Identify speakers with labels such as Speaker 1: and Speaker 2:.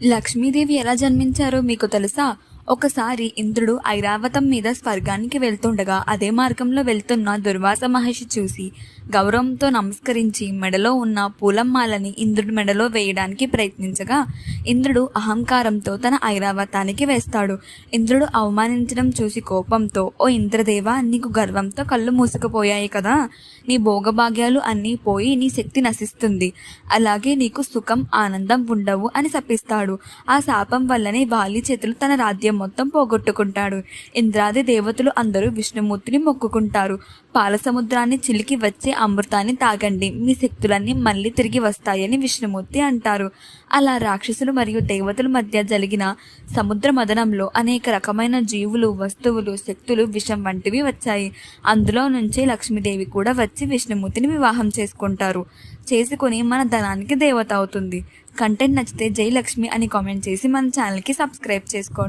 Speaker 1: లక్ష్మీదేవి ఎలా జన్మించారో మీకు తెలుసా? ఒకసారి ఇంద్రుడు ఐరావతం మీద స్వర్గానికి వెళ్తుండగా అదే మార్గంలో వెళ్తున్న దుర్వాస మహర్షి చూసి గౌరవంతో నమస్కరించి మెడలో ఉన్న పూలమ్మాలని ఇంద్రుడి మెడలో వేయడానికి ప్రయత్నించగా ఇంద్రుడు అహంకారంతో తన ఐరావతానికి వేస్తాడు. ఇంద్రుడు అవమానించడం చూసి కోపంతో ఓ ఇంద్రదేవ నీకు గర్వంతో కళ్ళు మూసుకుపోయాయి కదా. నీ భోగభాగ్యాలు అన్నీ పోయి నీ శక్తి నశిస్తుంది. అలాగే నీకు సుఖం ఆనందం ఉండవు అని శపిస్తాడు. ఆ శాపం వల్లనే వాలి చేతులు తన రాజ్యం మొత్తం పోగొట్టుకుంటాడు. ఇంద్రాది దేవతలు అందరూ విష్ణుమూర్తిని మొక్కుకుంటారు. పాల సముద్రాన్ని చిలికి వచ్చే అమృతాన్ని తాగండి. మీ శక్తులన్నీ మళ్ళీ తిరిగి వస్తాయని విష్ణుమూర్తి అంటారు. అలా రాక్షసులు మరియు దేవతల మధ్య జరిగిన సముద్ర మదనంలో అనేక రకమైన జీవులు వస్తువులు శక్తులు విషం వంటివి వచ్చాయి. అందులో నుంచే లక్ష్మీదేవి కూడా వచ్చి విష్ణుమూర్తిని వివాహం చేసుకుంటారు. చేసుకుని మన ధనానికి దేవత అవుతుంది. కంటెంట్ నచ్చితే జయలక్ష్మి అని కామెంట్ చేసి మన ఛానల్కి సబ్స్క్రైబ్ చేసుకోండి.